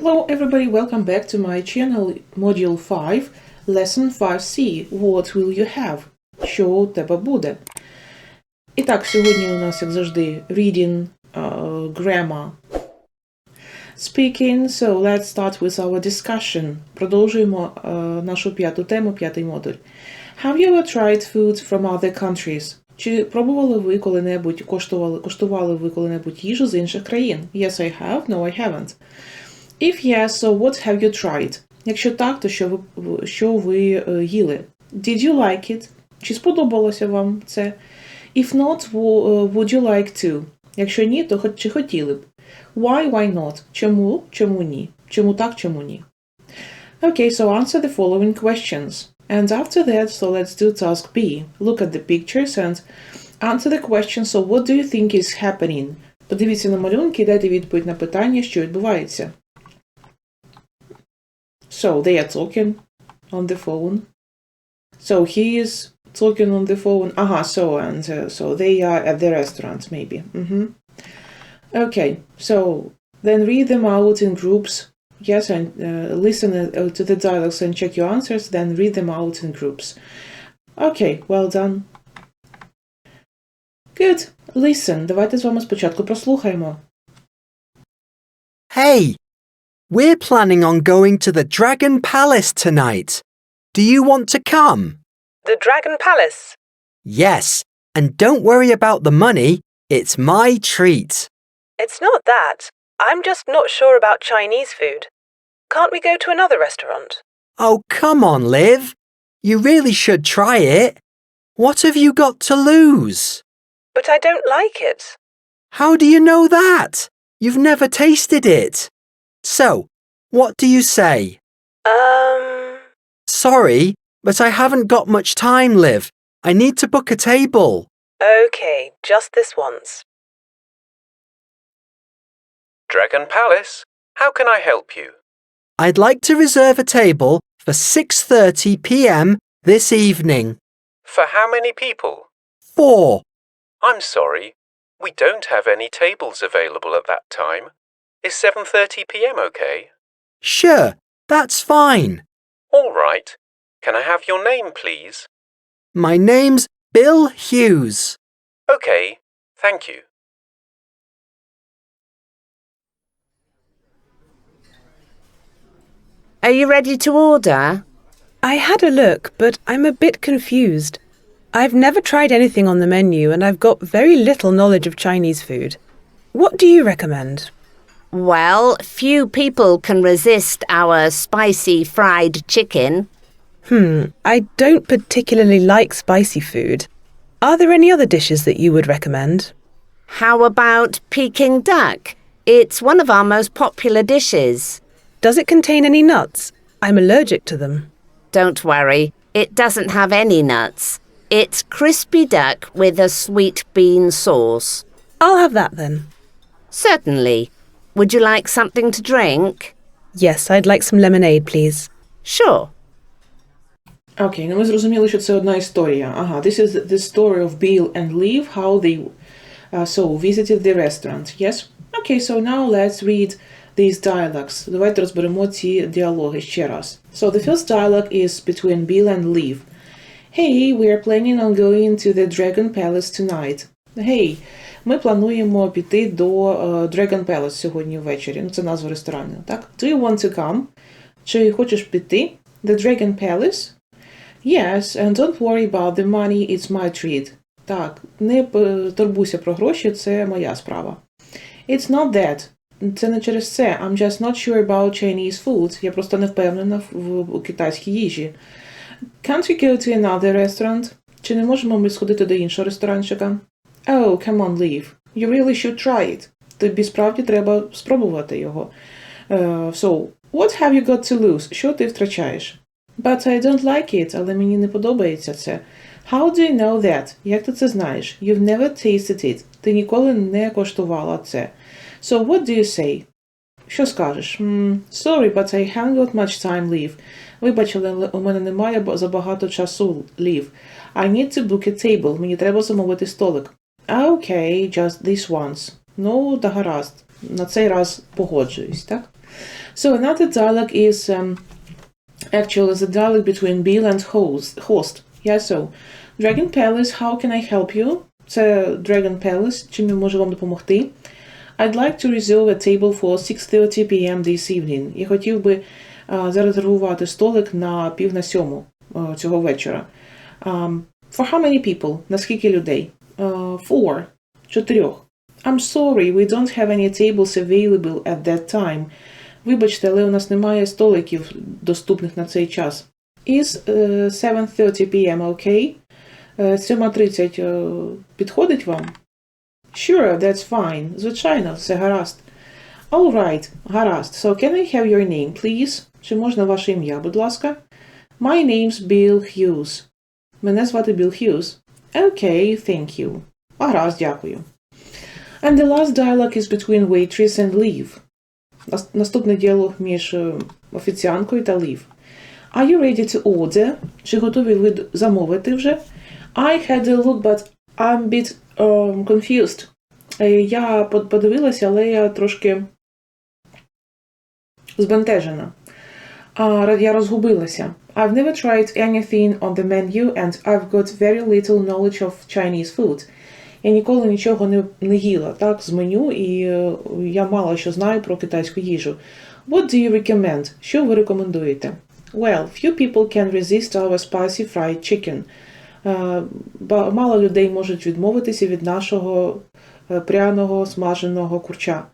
Hello everybody, welcome back to my channel Module 5, Lesson 5C. What will you have? Що у тебе буде? І так, сьогодні у нас, як завжди, reading, uh, grammar, speaking. So let's start with our discussion. Продовжуємо uh, нашу п'яту тему, п'ятий модуль. Have you ever tried food from other countries? Чи пробували ви коли-небудь, коштували, коштували ви коли-небудь їжу з інших країн? Yes, I have. No, I haven't. If yes, so what have you tried? Якщо так, то що ви, що ви е, їли? Did you like it? Чи сподобалося вам це? If not, wo- е, would you like to? Якщо ні, то хоч- чи хотіли б? Why, why not? Чому? Чому ні? Чому так, чому ні? Okay, so answer the following questions. And after that, so let's do task B. Look at the pictures and answer the question, so what do you think is happening? Подивіться на малюнки і дайте відповідь на питання, що відбувається. So they are talking on the phone. So he is talking on the phone. Aha, so and uh, so they are at the restaurant, maybe. hmm Okay, so then read them out in groups. Yes, and uh, listen uh, to the dialogues and check your answers. Then read them out in groups. Okay, well done. Good. Listen, давайте з вами спочатку прослухаємо. Hey, we're planning on going to the Dragon Palace tonight. Do you want to come? The Dragon Palace. Yes, and don't worry about the money. It's my treat. It's not that. I'm just not sure about Chinese food. Can't we go to another restaurant? Oh, come on, Liv. You really should try it. What have you got to lose? But I don't like it. How do you know that? You've never tasted it. So, what do you say? Um. Sorry, but I haven't got much time, Liv. I need to book a table. Okay, just this once. Dragon Palace, how can I help you? I'd like to reserve a table for 6:30 p.m. this evening. For how many people? 4. I'm sorry, we don't have any tables available at that time. Is 7:30 p.m. okay? Sure, that's fine. All right. Can I have your name, please? My name's Bill Hughes. Okay, thank you. Are you ready to order? I had a look, but I'm a bit confused. I've never tried anything on the menu and I've got very little knowledge of Chinese food. What do you recommend? Well, few people can resist our spicy fried chicken. Hmm, I don't particularly like spicy food. Are there any other dishes that you would recommend? How about Peking duck? It's one of our most popular dishes. Does it contain any nuts? I'm allergic to them. Don't worry, it doesn't have any nuts. It's crispy duck with a sweet bean sauce. I'll have that then. Certainly. Would you like something to drink? Yes, I'd like some lemonade, please. Sure. Окей, ну ми зрозуміли, що це одна історія. Ага, this is the story of Bill and Liv, how they uh, so visited the restaurant. Yes? Okay, so now let's read these dialogues. Давайте розберемо ці діалоги ще раз. So the first dialogue is between Bill and Liv. Hey, we are planning on going to the Dragon Palace tonight. Hey, ми плануємо піти до uh, Dragon Palace сьогодні ввечері. Ну, це назва ресторану, так? Do you want to come? Чи хочеш піти? The Dragon Palace? Yes, and don't worry about the money, it's my treat. Так, не турбуйся про гроші, це моя справа. It's not that. Це не через це. I'm just not sure about Chinese food. Я просто не впевнена в, китайській їжі. Can't we go to another restaurant? Чи не можемо ми сходити до іншого ресторанчика? Oh, come on, Liv. You really should try it. Тобі справді треба спробувати його. Uh, so, what have you got to lose? Що ти втрачаєш? But I don't like it, але мені не подобається це. How do you know that? Як ти це знаєш? You've never tasted it. Ти ніколи не коштувала це. So what do you say? Що скажеш? Mm, sorry, but I haven't got much time, Liv. Вибач, але у мене немає ба- забагато часу, Liv. I need to book a table. Мені треба замовити столик. Okay, just this once. Ну, да гаразд. На цей раз погоджуюсь, так? So another dialogue is um, actually the dialogue between Bill and host. host. Yeah, so Dragon Palace, how can I help you? Це Dragon Palace, чим я можу вам допомогти? I'd like to reserve a table for 6.30 p.m. this evening. Я хотів би а, зарезервувати столик на пів на сьому а, цього вечора. Um, for how many people? На скільки людей? Uh, four. Чотирьох. I'm sorry, we don't have any tables available at that time. Вибачте, але у нас немає столиків доступних на цей час. Is е, 7.30 p.m. okay? Е, 7.30 е, підходить вам? Sure, that's fine. Звичайно, все гаразд. All right, гаразд. So can I have your name, please? Чи можна ваше ім'я, будь ласка? My name's Bill Hughes. Мене звати Bill Hughes. Okay, thank you. Гаразд, дякую. And the last dialogue is between waitress and Liv. Нас- Наступний діалог між е, офіціанткою та Liv. Are you ready to order? Чи готові ви д- замовити вже? I had a look, but I'm a bit um, confused. Е, Я под- подивилася, але я трошки збентежена. А, ра- я розгубилася. I've never tried anything on the menu and I've got very little knowledge of Chinese food. Я ніколи нічого не, не їла так, з меню, і е, я мало що знаю про китайську їжу. What do you recommend? Що ви рекомендуєте? Well, few people can resist our spicy fried chicken. Е, Мало людей можуть відмовитися від нашого е, пряного смаженого курча.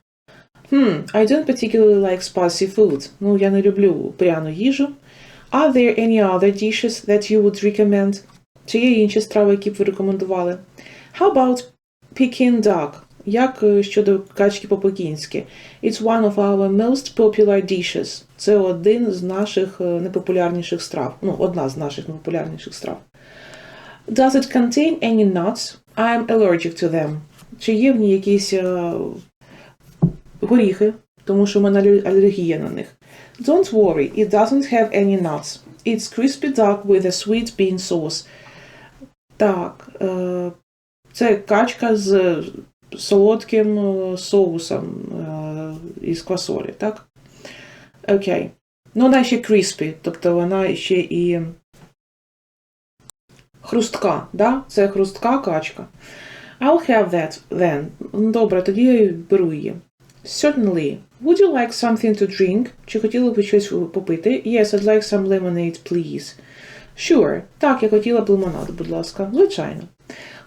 Hmm, I don't particularly like spicy food. Ну, я не люблю пряну їжу. Are there any other dishes that you would recommend? Чи є інші страви, які б ви рекомендували? How about Peking duck? Як е, щодо качки по-пекінськи? It's one of our most popular dishes. Це один з наших е, найпопулярніших страв. Ну, одна з наших найпопулярніших страв. Does it contain any nuts? I'm allergic to them. Чи є в ній якісь е, горіхи, тому що в мене алергія на них. Don't worry, it doesn't have any nuts. It's crispy duck with a sweet bean sauce. Так, е, це качка з солодким е, соусом е, із квасолі, так? Окей. Ну, вона ще crispy, тобто вона ще і хрустка, да? Це хрустка качка. I'll have that then. Ну, Добре, тоді я беру її. Certainly. Would you like something to drink? Чи хотіли б щось попити? Yes, I'd like some lemonade, please. Sure. Так, я хотіла б лимонаду, будь ласка. Звичайно.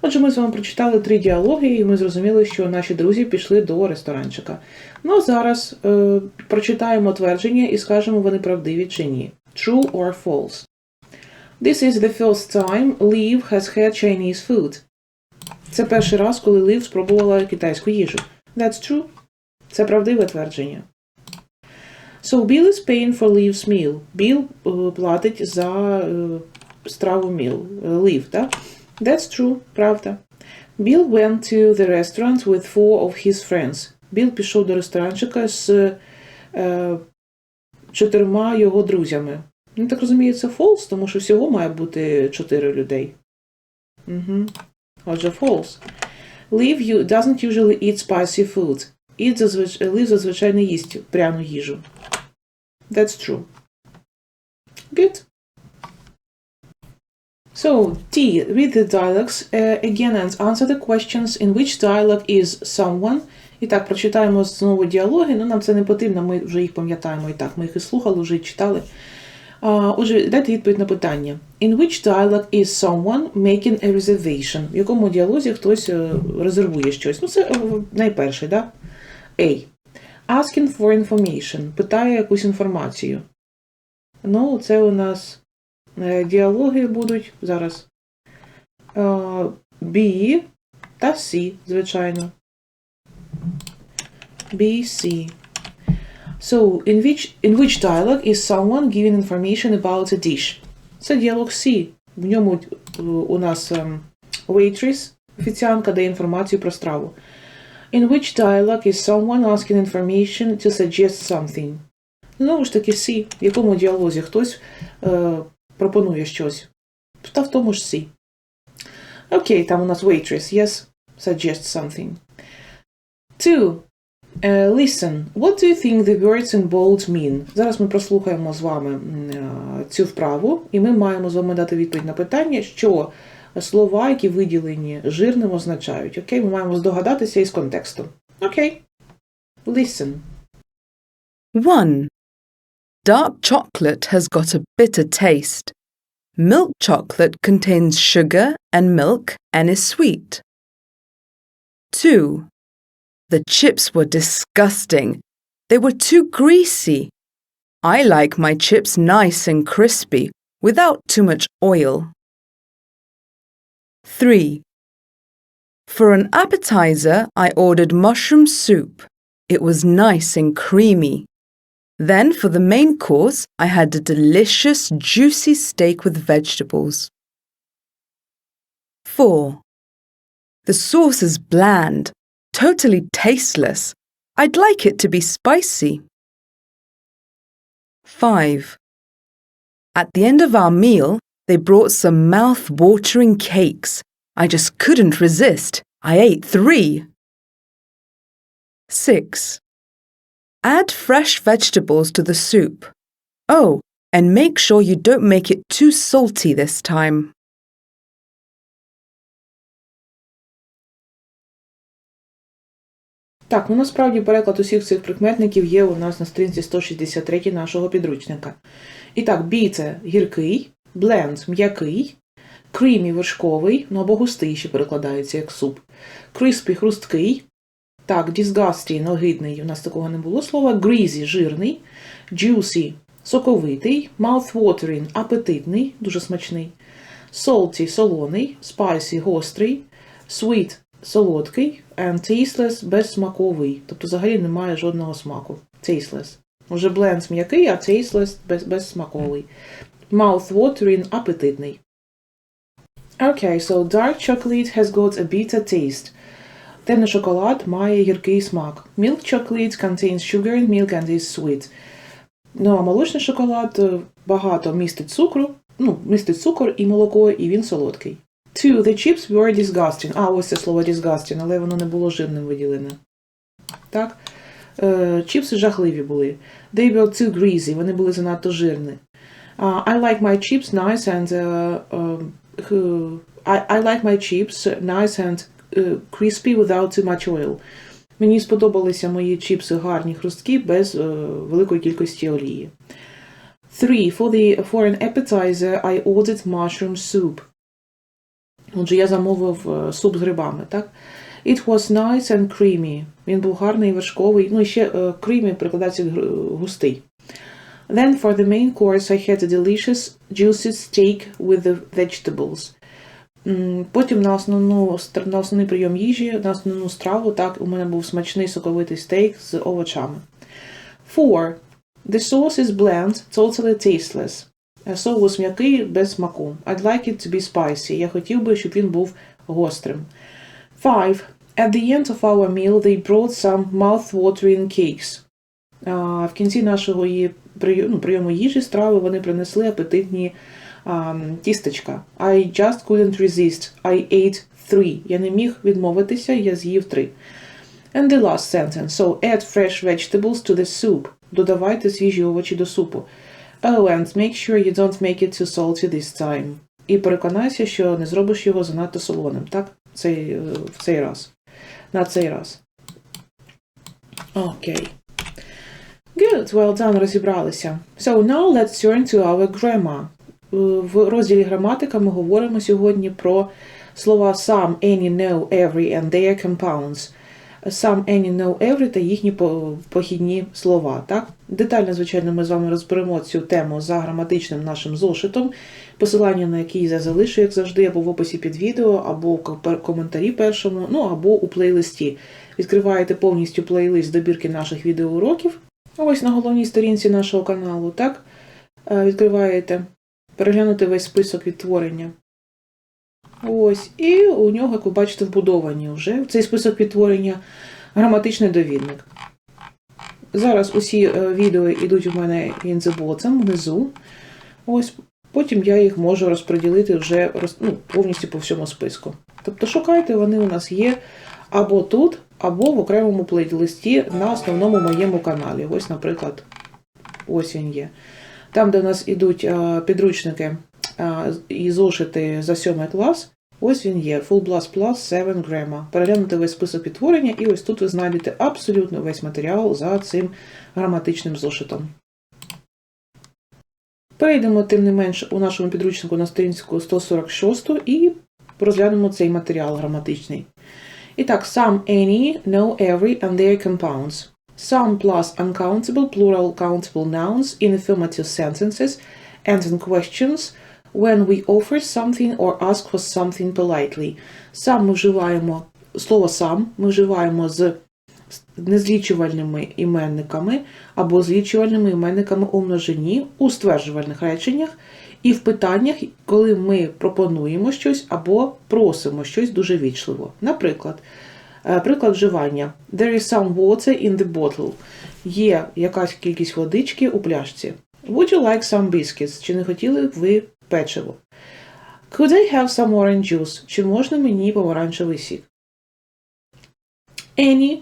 Отже, ми з вами прочитали три діалоги, і ми зрозуміли, що наші друзі пішли до ресторанчика. Ну а зараз е, прочитаємо твердження і скажемо, вони правдиві чи ні. True or false. This is the first time Liv has had Chinese food. Це перший раз, коли Лив спробувала китайську їжу. That's true. Це правдиве твердження. So Bill is paying for Liv's meal. Біл е, платить за е, страву meal. Е, Liv, так? That's true. Правда. Bill went to the restaurant with four of his friends. Біл пішов до ресторанчика з е, чотирма його друзями. Ну, так розумію, це false, тому що всього має бути чотири людей. Угу. Отже, false. Liv you doesn't usually eat spicy food. Eat зазвич... Liv зазвичай не їсть пряну їжу. That's true. Good. So, T. Read the dialogues uh, again and answer the questions in which dialogue is someone. І так, прочитаємо знову діалоги, ну нам це не потрібно, ми вже їх пам'ятаємо і так. Ми їх і слухали, вже і читали. А, Отже, дайте відповідь на питання. In which dialogue is someone making a reservation? В якому діалозі хтось е, резервує щось? Ну, це е, найперший, да? A. Asking for information. Питає якусь інформацію. Ну, це у нас діалоги будуть зараз. Е, B та C, звичайно. B, C. So, in which, in which dialogue is someone giving information about a dish? Це діалог C. В ньому е, у нас ем, waitress, офіціантка, дає інформацію про страву. In which dialogue is someone asking information to suggest something? Знову ж таки, C. В якому діалозі хтось е, пропонує щось? Та в тому ж C. Окей, там у нас waitress, yes, suggest something. Two. Е, listen, what do you think the words in bold mean? Зараз ми прослухаємо з вами е, цю вправу, і ми маємо з вами дати відповідь на питання, що слова, які виділені жирним, означають. Окей, ми маємо здогадатися із контексту. Окей. Listen. 1. Dark chocolate has got a bitter taste. Milk chocolate contains sugar and milk and is sweet. 2. The chips were disgusting. They were too greasy. I like my chips nice and crispy without too much oil. 3. For an appetizer, I ordered mushroom soup. It was nice and creamy. Then, for the main course, I had a delicious, juicy steak with vegetables. 4. The sauce is bland, totally tasteless. I'd like it to be spicy. 5. At the end of our meal, they brought some mouth watering cakes. I just couldn't resist. I ate three. 6. Add fresh vegetables to the soup. Oh, and make sure you don't make it too salty this time. Так, ну насправді переклад усіх цих прикметників є у нас на сторінці 163 нашого підручника. І так, бі це гіркий, бленд м'який, creamy вершковий, ну або густий ще перекладається як суп. Crispy хрусткий. Так, disgusting, огидний, у нас такого не було слова. Greasy жирний, juicy соковитий, mouth-watering апетитний, дуже смачний. Salty солоний, spicy гострий, sweet солодкий, and tasteless безсмаковий. Тобто взагалі немає жодного смаку. Tasteless. Уже blends м'який, а tasteless без, безсмаковий. Mouth-watering апетитний. Okay, so dark chocolate has got a bitter taste. Темний шоколад має гіркий смак. Milk chocolate contains sugar and milk and is sweet. Ну, а молочний шоколад багато містить цукру, ну, містить цукор і молоко, і він солодкий. Two, the chips were disgusting. А, ось це слово disgusting, але воно не було жирним виділене. Так? Чіпси жахливі були. They were too greasy, вони були занадто жирні. Uh, I like my chips nice and uh, uh, I, I like my chips nice and crispy without too much oil. Мені сподобалися мої чіпси гарні, хрусткі, без е, великої кількості олії. Three. For, the, for an appetizer, I ordered mushroom soup. Отже, я замовив е, суп з грибами, так? It was nice and creamy. Він був гарний, вершковий. Ну, і ще е, creamy гр- густий. Then for the main course I had a delicious juicy steak with the vegetables. Потім на основну на основний прийом їжі, на основну страву, так, у мене був смачний соковитий стейк з овочами. Four. The sauce is bland, totally tasteless. Е, Соус м'який, без смаку. I'd like it to be spicy. Я хотів би, щоб він був гострим. Five. At the end of our meal, they brought some mouth-watering cakes. В кінці нашого ну, прийому їжі страви вони принесли апетитні а, тістечка. I just couldn't resist. I ate three. Я не міг відмовитися, я з'їв три. And the last sentence. So add fresh vegetables to the soup. Додавайте свіжі овочі до супу. Oh, and make sure you don't make it too salty this time. І переконайся, що не зробиш його занадто солоним, так? Цей, е, в цей раз. На цей раз. Окей. Good, well done, розібралися. So now let's turn to our grammar. Е, В розділі граматика ми говоримо сьогодні про слова some, any, no, every and their compounds. Some, any, no, every та їхні похідні слова. Так? Детально, звичайно, ми з вами розберемо цю тему за граматичним нашим зошитом, посилання на який я залишу, як завжди, або в описі під відео, або в коментарі першому, ну або у плейлисті. Відкриваєте повністю плейлист добірки наших відеоуроків. Ось на головній сторінці нашого каналу, так? Е, Відкриваєте, переглянути весь список відтворення. Ось, і у нього, як ви бачите, вбудовані вже цей список відтворення граматичний довідник. Зараз усі е, відео йдуть у мене in внизу. Ось, потім я їх можу розподілити вже ну, повністю по всьому списку. Тобто шукайте, вони у нас є або тут, або в окремому плейлисті на основному моєму каналі. Ось, наприклад, ось він є. Там, де у нас ідуть е, підручники е, і зошити за 7 клас, ось він є. Full Blast Plus 7 Grammar. Переглянути весь список підтворення, і ось тут ви знайдете абсолютно весь матеріал за цим граматичним зошитом. Перейдемо, тим не менш, у нашому підручнику на сторінку 146 і розглянемо цей матеріал граматичний. І так, some, any, no, every and their compounds. Some plus uncountable plural countable nouns in affirmative sentences and in questions when we offer something or ask for something politely. Some ми вживаємо, слово сам ми вживаємо з незлічувальними іменниками або злічувальними іменниками у множині у стверджувальних реченнях і в питаннях, коли ми пропонуємо щось або просимо щось дуже вічливо. Наприклад, приклад вживання. There is some water in the bottle. Є якась кількість водички у пляшці. Would you like some biscuits? Чи не хотіли б ви печиво? Could I have some orange juice? Чи можна мені помаранчевий сік? Any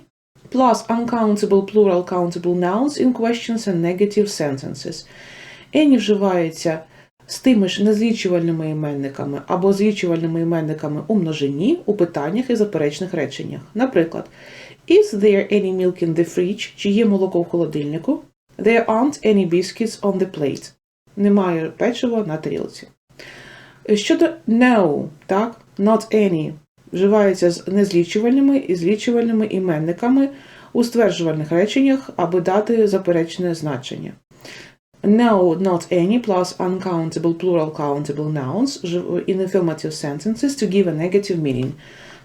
plus uncountable plural countable nouns in questions and negative sentences. Any вживається з тими ж незлічувальними іменниками або злічувальними іменниками у множині, у питаннях і заперечних реченнях. Наприклад, Is there any milk in the fridge? Чи є молоко в холодильнику? There aren't any biscuits on the plate. Немає печива на тарілці. Щодо no, так, not any, вживається з незлічувальними і злічувальними іменниками у стверджувальних реченнях, аби дати заперечне значення. No, not any plus uncountable plural countable nouns in affirmative sentences to give a negative meaning.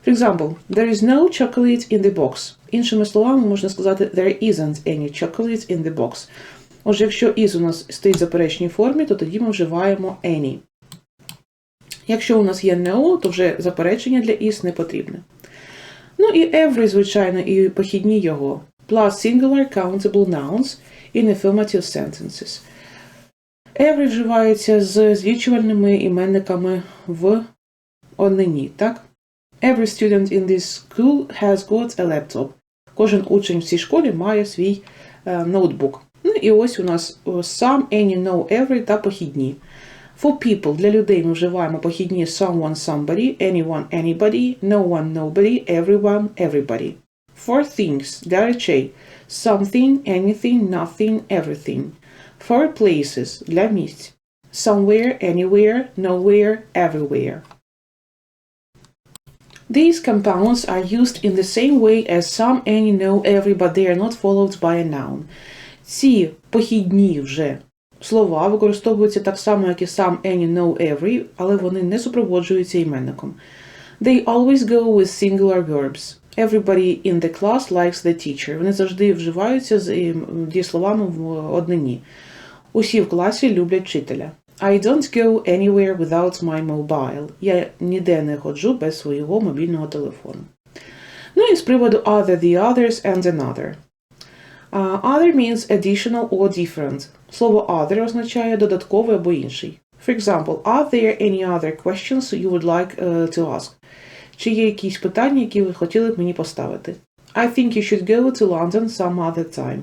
For example, there is no chocolate in the box. Іншими словами, можна сказати there isn't any chocolate in the box. Отже, якщо is у нас стоїть в заперечній формі, то тоді ми вживаємо any. Якщо у нас є no, то вже заперечення для is не потрібне. Ну і every, звичайно, і похідні його. Plus singular countable nouns in affirmative sentences. Every вживається з злічувальними іменниками в однині, так? Every student in this school has got a laptop. Кожен учень в цій школі має свій е, ноутбук. Ну і ось у нас е, some, any, no, every та похідні. For people, для людей ми вживаємо похідні someone, somebody, anyone, anybody, no one, nobody, everyone, everybody. For things, для речей something, anything, nothing, everything. For places, для місць somewhere, anywhere, nowhere, everywhere. These compounds are used in the same way as some, any, no, every, but they are not followed by a noun. Ці похідні вже слова використовуються так само, як і some, any, no, every, але вони не супроводжуються іменником. They always go with singular verbs. Everybody in the class likes the teacher. Вони завжди вживаються з ем, дієсловами в однині. Усі в класі люблять вчителя. I don't go anywhere without my mobile. Я ніде не ходжу без свого мобільного телефону. Ну і з приводу other, the others and another. Uh, other means additional or different. Слово other означає додатковий або інший. For example, are there any other questions you would like uh, to ask? Чи є якісь питання, які ви хотіли б мені поставити? I think you should go to London some other time.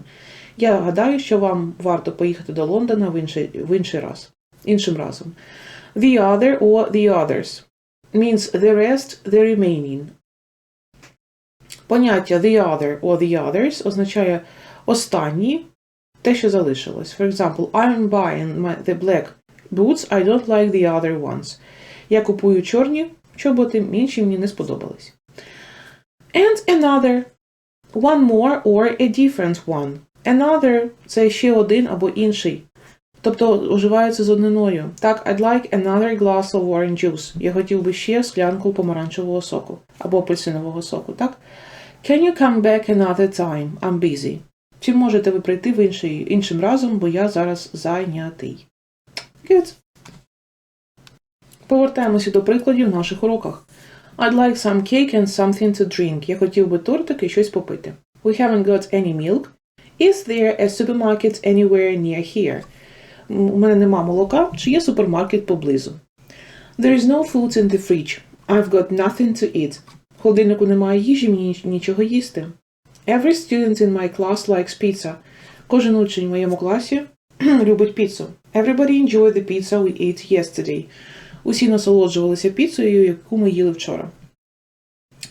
Я гадаю, що вам варто поїхати до Лондона в інший, в інший раз. Іншим разом. The other or the others means the rest, the remaining. Поняття the other or the others означає останні, те, що залишилось. For example, I'm buying my, the black boots, I don't like the other ones. Я купую чорні чоботи, інші мені не сподобались. And another. One more or a different one. Another – це ще один або інший. Тобто вживається з одниною. Так, I'd like another glass of orange juice. Я хотів би ще склянку помаранчевого соку або апельсинового соку, так? Can you come back another time? I'm busy. Чи можете ви прийти в інший, іншим разом, бо я зараз зайнятий? Good. Повертаємося до прикладів в наших уроках. I'd like some cake and something to drink. Я хотів би тортик і щось попити. We haven't got any milk. Is there a supermarket anywhere near here? У мене нема молока. Чи є супермаркет поблизу? There is no food in the fridge. I've got nothing to eat. холодильнику немає їжі, мені нічого їсти. Every student in my class likes pizza. Кожен учень в моєму класі любить піцу. Everybody enjoyed the pizza we ate yesterday. Усі насолоджувалися піцею, яку ми їли вчора.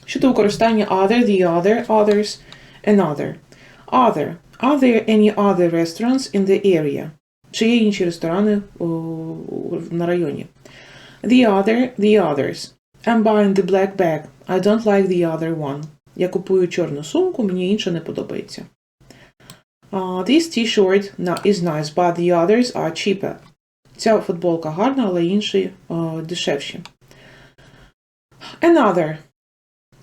Щодо використання other, the other, others, another. Other. Are there any other restaurants in the area? Чи є інші ресторани на районі? The other, the others. I'm buying the black bag. I don't like the other one. Я купую чорну сумку, мені інша не подобається. Uh, this t-shirt is nice, but the others are cheaper. Ця футболка гарна, але інші uh, дешевші. Another.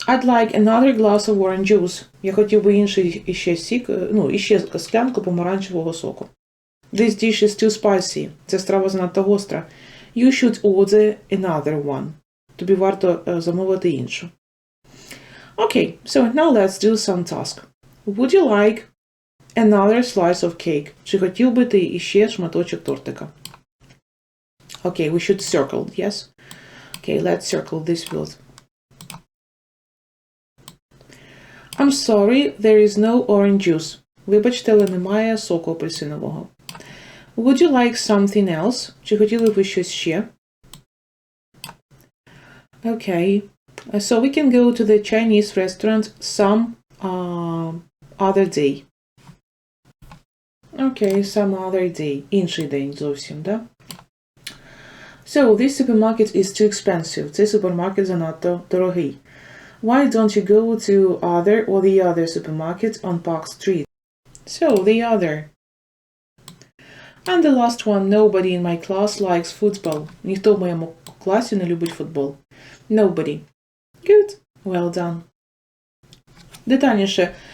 I'd like another glass of orange juice. Я хотів би інший іще сік, е, ну, іще склянку помаранчевого соку. This dish is too spicy. Ця страва занадто гостра. You should order another one. Тобі варто е, замовити іншу. Okay, so now let's do some task. Would you like another slice of cake? Чи хотів би ти іще шматочок тортика? Okay, we should circle, yes? Okay, let's circle this field. I'm sorry, there is no orange juice. Вибачте, але немає соку апельсинового. Would you like something else? Чи хотіли б ви щось ще? Okay. Uh, So we can go to the Chinese restaurant some uh, other day. Okay, some other day. Інший день зовсім, да? So, this supermarket is too expensive. Цей супермаркет занадто дорогий. Why don't you go to other or the other supermarket on Park Street? So, the other. And the last one, nobody in my class likes football. Ніхто в моєму класі не любить футбол. Nobody. Good. Well done. Детальніше а,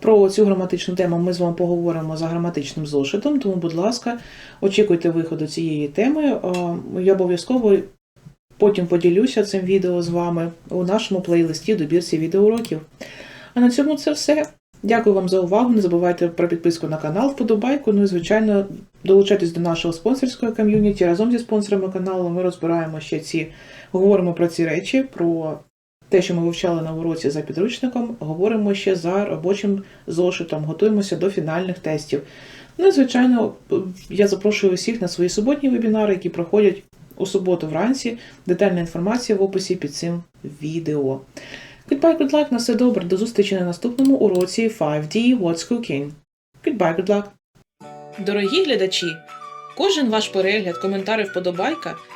Про цю граматичну тему ми з вами поговоримо за граматичним зошитом, тому, будь ласка, очікуйте виходу цієї теми. Я обов'язково потім поділюся цим відео з вами у нашому плейлисті добірці відеоуроків. А на цьому це все. Дякую вам за увагу. Не забувайте про підписку на канал, вподобайку. Ну і, звичайно, долучайтесь до нашого спонсорського ком'юніті. Разом зі спонсорами каналу ми розбираємо ще ці, говоримо про ці речі, про те, що ми вивчали на уроці за підручником, говоримо ще за робочим зошитом, готуємося до фінальних тестів. Ну і, звичайно, я запрошую усіх на свої суботні вебінари, які проходять у суботу вранці. Детальна інформація в описі під цим відео. Goodbye, good luck, на все добре. До зустрічі на наступному уроці 5D What's Cooking. Goodbye, good luck. Дорогі глядачі! Кожен ваш перегляд, коментар вподобайка